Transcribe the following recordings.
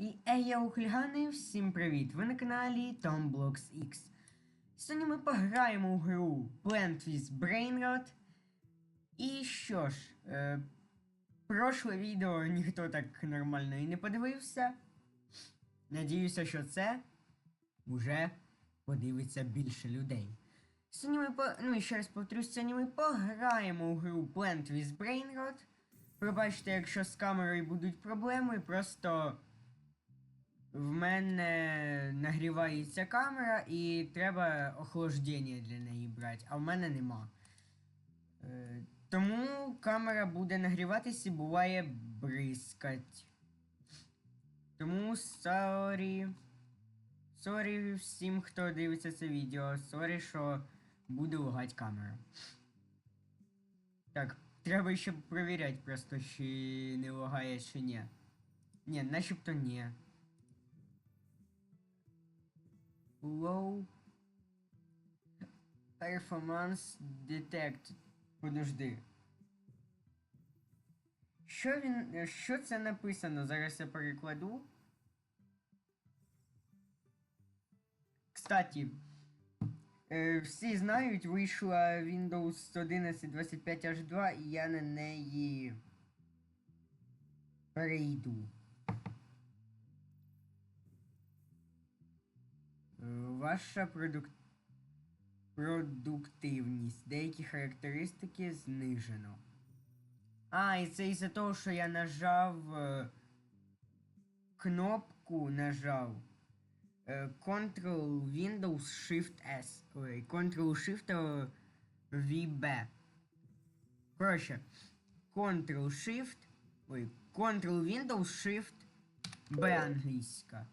І ея хулігани, всім привіт! Ви на каналі TomBlocks X. Сьогодні ми пограємо у гру Plant with Brainrot. І що ж, е, прошле відео ніхто так нормально і не подивився. Надіюся, що це уже подивиться більше людей. Сьогодні ми по... Ну і ще раз повторюсь, сьогодні ми пограємо у гру Plant with Brainrot. Пробачте, якщо з камерою будуть проблеми, просто в мене нагрівається камера і треба охолодження для неї брати, а в мене нема. Е, тому камера буде нагріватися і буває бризкать. Тому сорі. Сорі всім, хто дивиться це відео. Сорі, що буде лагати камера. Так, треба ще перевіряти просто, чи не лагає, чи ні. Ні, начебто ні. Low Performance Detect. Подожди. Що він. Що це написано? Зараз я перекладу. Кстати, е, всі знають, вийшла Windows 11 25H2 і я на неї перейду. Ваша продук... продуктивність. Деякі характеристики знижено. А, і це із-за того, що я нажав е, кнопку нажав. е, Ctrl Windows Shift S. Ой, Ctrl Shift VB. Коротше, Ctrl Shift. Ой, Ctrl Windows Shift B англійська.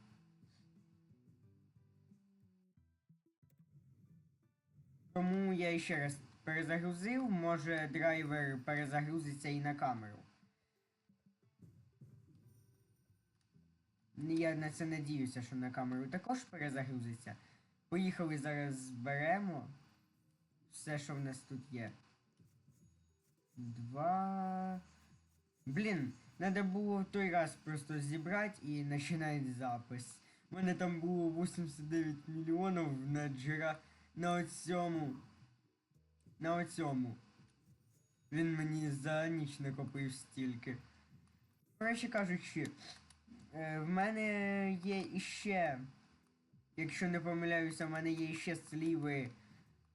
Тому я ще раз перезагрузив, може драйвер перезагрузиться і на камеру. Я на це надіюся, що на камеру також перезагрузиться. Поїхали зараз зберемо все, що в нас тут є. Два. Блін, треба було в той раз просто зібрати і починати запис. У мене там було 89 мільйонів на джера на оцьому. На оцьому. Він мені за ніч накопив стільки. Коротше кажучи, е, в мене є іще. Якщо не помиляюся, в мене є іще сліви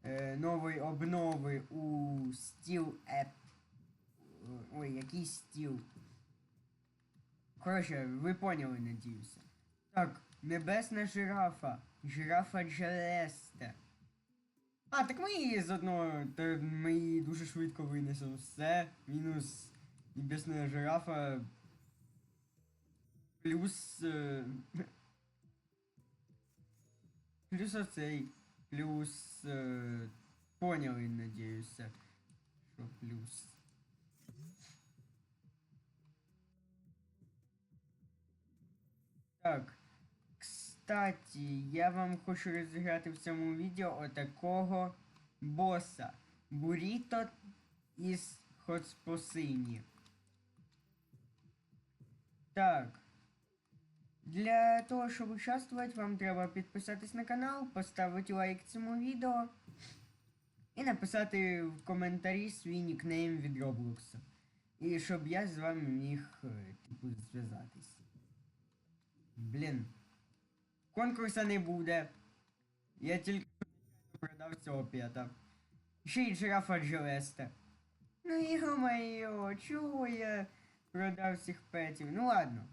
е, нової обнови у стіл App. Ой, який стіл. Коротше, ви поняли, надіюся. Так, небесна жирафа. Жирафа Джелесте. А, так ми її з одного, то ми її дуже швидко винесемо. Все, мінус небесна жирафа. Плюс. Е... Плюс оцей. Плюс. Е... Поняли, надіюся. Що плюс. Так. Кстати, я вам хочу розіграти в цьому відео отакого боса. Буріто із Хоцпосині. Так. Для того, щоб участвувати, вам треба підписатись на канал, поставити лайк цьому відео і написати в коментарі свій нікнейм від Роблокса. І щоб я з вами міг, е, типу, зв'язатись. Блін. Конкурса не буде. Я тільки продав цього п'ята. Ще й жирафа Джелеста. Ну йо-моє, чого я продав всіх петів? Ну ладно.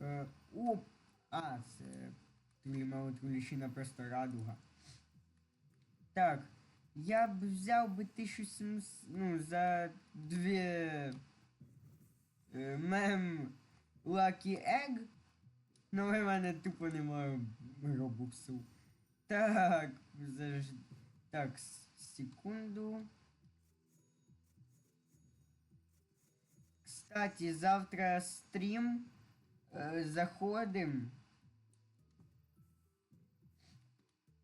Е, оп. А, це клімаутуліщина просто радуга. Так. Я б взяв би 1700, ну, за дві е, мем Lucky Egg. Ну, в мене тупо немає робуксу. Так, заж... так, секунду. Кстати, завтра стрім. Е, заходим.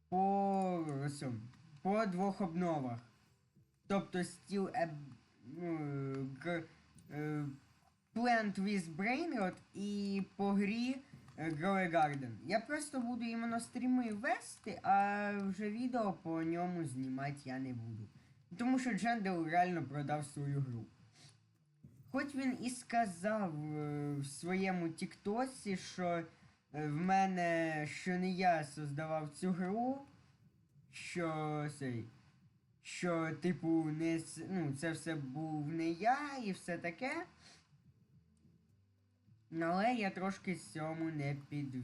По по двох обновах. Тобто стіл еб, ну, е, Plant with Brainrot і по грі е, Grow Garden. Я просто буду іменно стріми вести, а вже відео по ньому знімати я не буду. Тому що Джендел реально продав свою гру. Хоч він і сказав е, в своєму Тіктосі, що е, в мене, що не я создавав цю гру, що цей, що, типу, не, ну, це все був не я і все таке. Але я трошки цьому не під...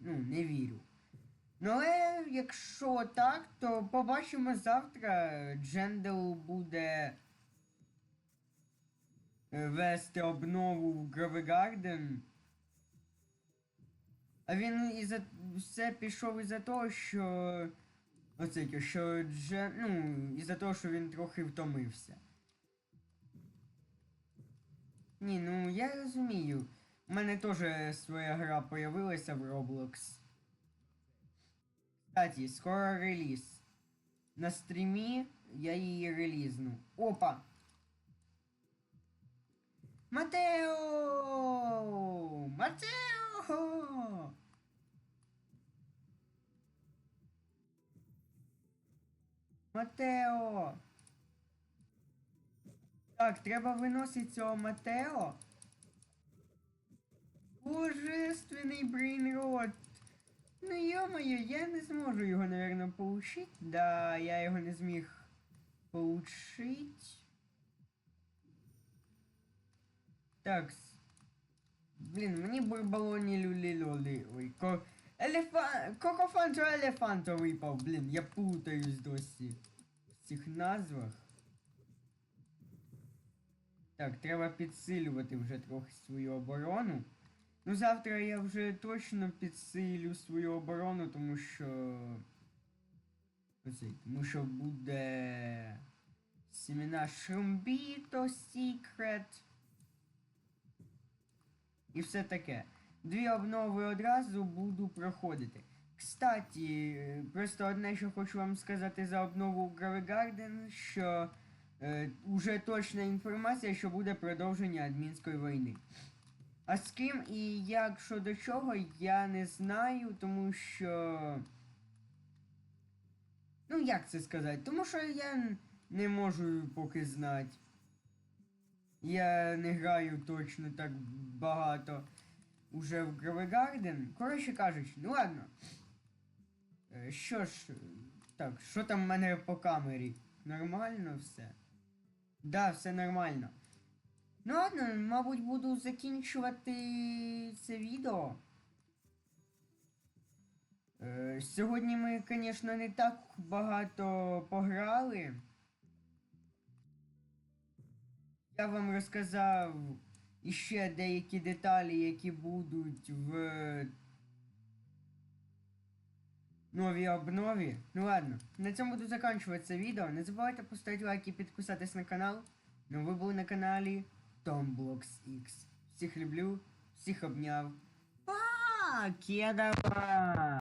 ну, не вірю. Ну, але якщо так, то побачимо завтра. Джендел буде е, вести обнову в Garden. А він із-за все пішов із-за того, що. Оце, що Джен... ну, із-за того, що він трохи втомився. Ні, ну я розумію. У мене теж своя гра появилася в Roblox. Кстати, скоро реліз. На стрімі я її релізну. Опа! Матео! Матео! Матео! Так, треба виносити цього Матео. Божественний брейнрот. Ну ё-моё, я не зможу його, наверное, получить. Да, я його не зміг получить. Так. Блін, мені бурбалоні люлі-лолі. Ой, ко... Елефан... Кокофанто елефанто випав, блін, я путаюсь досі в цих назвах. Так, треба підсилювати вже трохи свою оборону. Ну, завтра я вже точно підсилю свою оборону, тому що. Тому що буде. Семена Шрумбіто, Секрет. І все таке. Дві обнови одразу буду проходити. Кстати, просто одне, що хочу вам сказати за обнову Garden, що е, уже точна інформація, що буде продовження адмінської війни. А з ким і як щодо чого, я не знаю, тому що. Ну, як це сказати? Тому що я не можу поки знати. Я не граю точно так багато уже в Grave Garden. Коротше кажучи, ну ладно. Е, Що ж, так, що там в мене по камері? Нормально все? Да, все нормально. Ну ладно, мабуть, буду закінчувати це відео. Е, сьогодні ми, звісно, не так багато пограли. Я вам розказав іще деякі деталі, які будуть в новій обнові. Ну ладно, на цьому буду закінчувати це відео. Не забувайте поставити лайк і підписатись на канал. Ну ви були на каналі Tomblocks X. Всіх люблю, всіх обняв. Покедова!